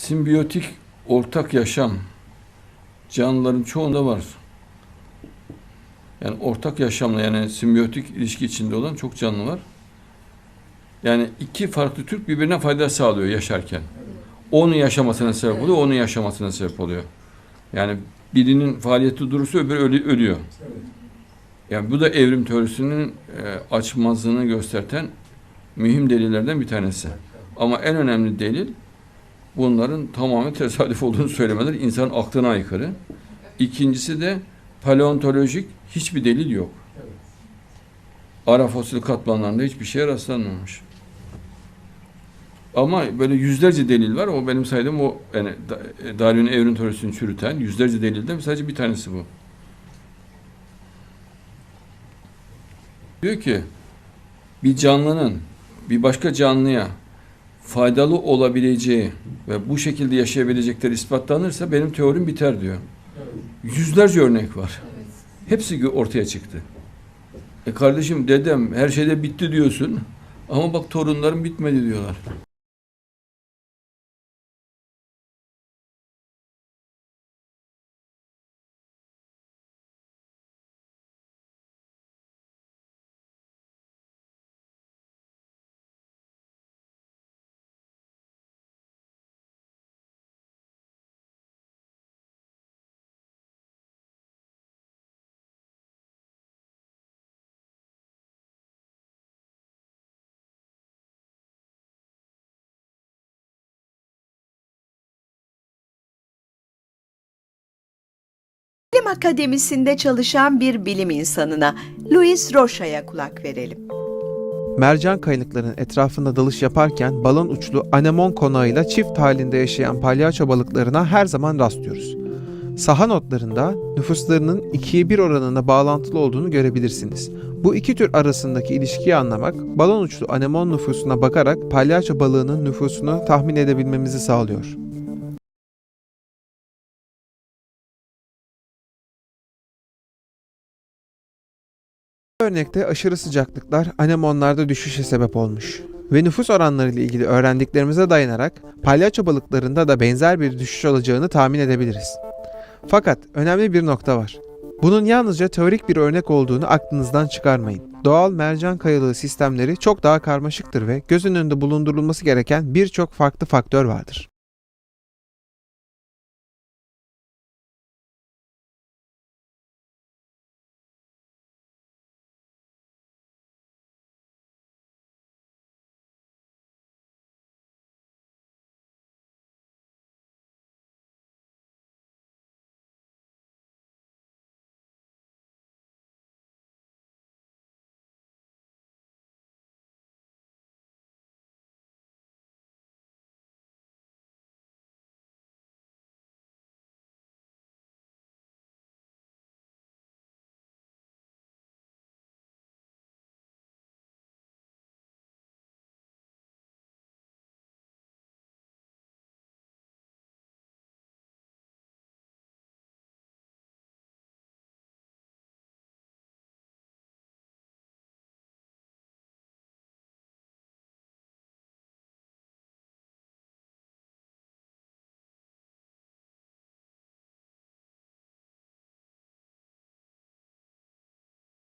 simbiyotik ortak yaşam canlıların çoğunda var. Yani ortak yaşamla yani simbiyotik ilişki içinde olan çok canlı var. Yani iki farklı tür birbirine fayda sağlıyor yaşarken. Onun yaşamasına sebep oluyor, onun yaşamasına sebep oluyor. Yani birinin faaliyeti durursa öbürü ölü- ölüyor. Yani bu da evrim teorisinin e, açmazlığını gösteren mühim delillerden bir tanesi. Ama en önemli delil bunların tamamen tesadüf olduğunu söylemeler insan aklına aykırı. İkincisi de paleontolojik hiçbir delil yok. Ara fosil katmanlarında hiçbir şeye rastlanmamış. Ama böyle yüzlerce delil var. O benim saydığım o yani Da- Darwin'in evrim teorisini çürüten yüzlerce delilden sadece bir tanesi bu. Diyor ki bir canlının bir başka canlıya faydalı olabileceği ve bu şekilde yaşayabilecekleri ispatlanırsa benim teorim biter diyor. Yüzlerce örnek var. Hepsi gö- ortaya çıktı. E kardeşim dedem her şeyde bitti diyorsun ama bak torunlarım bitmedi diyorlar. Bilim Akademisi'nde çalışan bir bilim insanına Louis Rocha'ya kulak verelim. Mercan kayalıklarının etrafında dalış yaparken balon uçlu anemon konağıyla çift halinde yaşayan palyaço balıklarına her zaman rastlıyoruz. Saha notlarında nüfuslarının ikiye bir oranında bağlantılı olduğunu görebilirsiniz. Bu iki tür arasındaki ilişkiyi anlamak, balon uçlu anemon nüfusuna bakarak palyaço balığının nüfusunu tahmin edebilmemizi sağlıyor. Örnekte aşırı sıcaklıklar anemonlarda düşüşe sebep olmuş. Ve nüfus oranları ile ilgili öğrendiklerimize dayanarak palyaço balıklarında da benzer bir düşüş olacağını tahmin edebiliriz. Fakat önemli bir nokta var. Bunun yalnızca teorik bir örnek olduğunu aklınızdan çıkarmayın. Doğal mercan kayalığı sistemleri çok daha karmaşıktır ve göz önünde bulundurulması gereken birçok farklı faktör vardır.